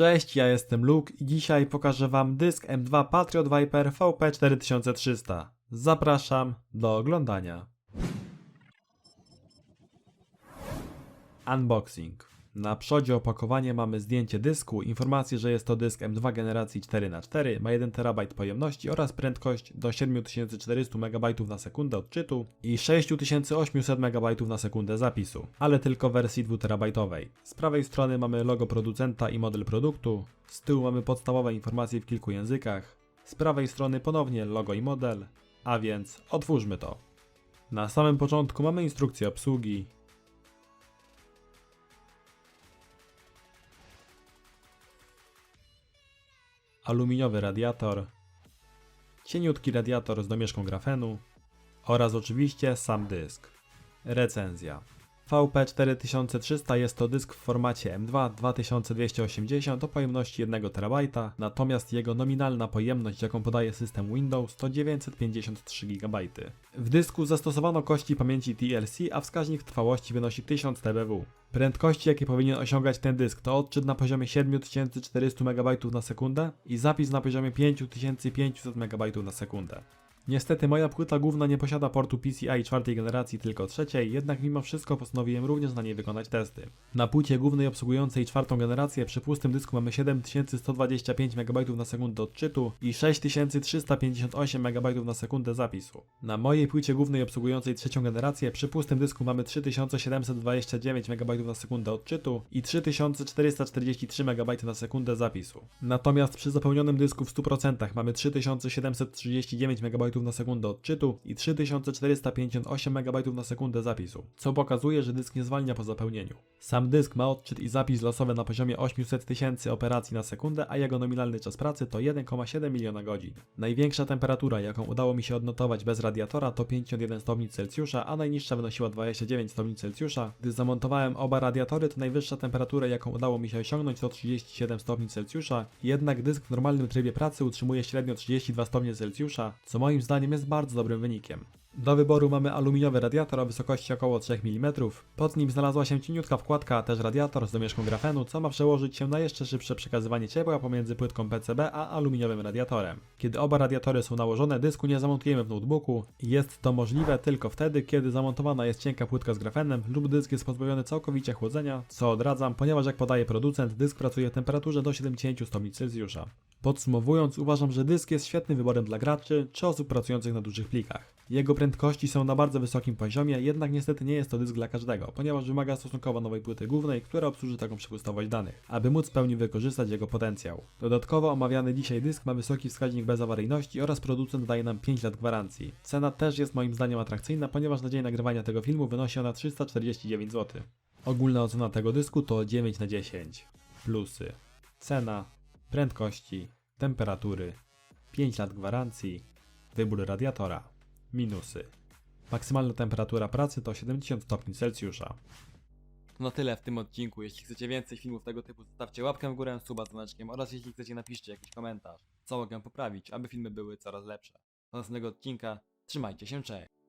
Cześć, ja jestem Luke i dzisiaj pokażę Wam dysk M2 Patriot Viper VP4300. Zapraszam do oglądania. Unboxing. Na przodzie opakowania mamy zdjęcie dysku, informację, że jest to dysk M2 generacji 4x4, ma 1 TB pojemności oraz prędkość do 7400 MB na sekundę odczytu i 6800 MB na sekundę zapisu, ale tylko w wersji 2 terabajtowej. Z prawej strony mamy logo producenta i model produktu, z tyłu mamy podstawowe informacje w kilku językach, z prawej strony ponownie logo i model, a więc otwórzmy to. Na samym początku mamy instrukcję obsługi, aluminiowy radiator, cieniutki radiator z domieszką grafenu oraz oczywiście sam dysk. Recenzja. VP4300 jest to dysk w formacie M2 2280 o pojemności 1 TB, natomiast jego nominalna pojemność, jaką podaje system Windows, to 953 GB. W dysku zastosowano kości pamięci TLC, a wskaźnik trwałości wynosi 1000 TBW. Prędkości, jakie powinien osiągać ten dysk, to odczyt na poziomie 7400 MB na sekundę i zapis na poziomie 5500 MB na sekundę. Niestety moja płyta główna nie posiada portu PCI czwartej generacji, tylko trzeciej, jednak mimo wszystko postanowiłem również na niej wykonać testy. Na płycie głównej obsługującej czwartą generację przy pustym dysku mamy 7125 MB na sekundę odczytu i 6358 MB na sekundę zapisu. Na mojej płycie głównej obsługującej trzecią generację przy pustym dysku mamy 3729 MB na sekundę odczytu i 3443 MB na sekundę zapisu. Natomiast przy zapełnionym dysku w 100% mamy 3739 MB na sekundę odczytu i 3458 MB na sekundę zapisu, co pokazuje, że dysk nie zwalnia po zapełnieniu. Sam dysk ma odczyt i zapis losowy na poziomie 800 tysięcy operacji na sekundę, a jego nominalny czas pracy to 1,7 miliona godzin. Największa temperatura, jaką udało mi się odnotować bez radiatora to 51 stopni Celsjusza, a najniższa wynosiła 29 stopni Celsjusza. Gdy zamontowałem oba radiatory, to najwyższa temperatura, jaką udało mi się osiągnąć to 37 stopni Celsjusza, jednak dysk w normalnym trybie pracy utrzymuje średnio 32 stopnie Celsjusza, co moim zdaniem jest bardzo dobrym wynikiem. Do wyboru mamy aluminiowy radiator o wysokości około 3 mm. Pod nim znalazła się cieniutka wkładka, a też radiator z domieszką grafenu, co ma przełożyć się na jeszcze szybsze przekazywanie ciepła pomiędzy płytką PCB a aluminiowym radiatorem. Kiedy oba radiatory są nałożone, dysku nie zamontujemy w notebooku. Jest to możliwe tylko wtedy, kiedy zamontowana jest cienka płytka z grafenem lub dysk jest pozbawiony całkowicie chłodzenia, co odradzam, ponieważ jak podaje producent, dysk pracuje w temperaturze do 70 stopni Celsjusza. Podsumowując, uważam, że dysk jest świetnym wyborem dla graczy czy osób pracujących na dużych plikach. Jego prędkości są na bardzo wysokim poziomie, jednak niestety nie jest to dysk dla każdego, ponieważ wymaga stosunkowo nowej płyty głównej, która obsłuży taką przepustowość danych, aby móc w pełni wykorzystać jego potencjał. Dodatkowo omawiany dzisiaj dysk ma wysoki wskaźnik bezawaryjności oraz producent daje nam 5 lat gwarancji. Cena też jest moim zdaniem atrakcyjna, ponieważ na dzień nagrywania tego filmu wynosi ona 349 zł. Ogólna ocena tego dysku to 9 na 10. Plusy. Cena, prędkości, temperatury, 5 lat gwarancji, wybór radiatora. Minusy. Maksymalna temperatura pracy to 70 stopni Celsjusza. To na tyle w tym odcinku. Jeśli chcecie więcej filmów tego typu, zostawcie łapkę w górę, suba z oraz jeśli chcecie napiszcie jakiś komentarz, co mogę poprawić, aby filmy były coraz lepsze. Do następnego odcinka, trzymajcie się, cześć!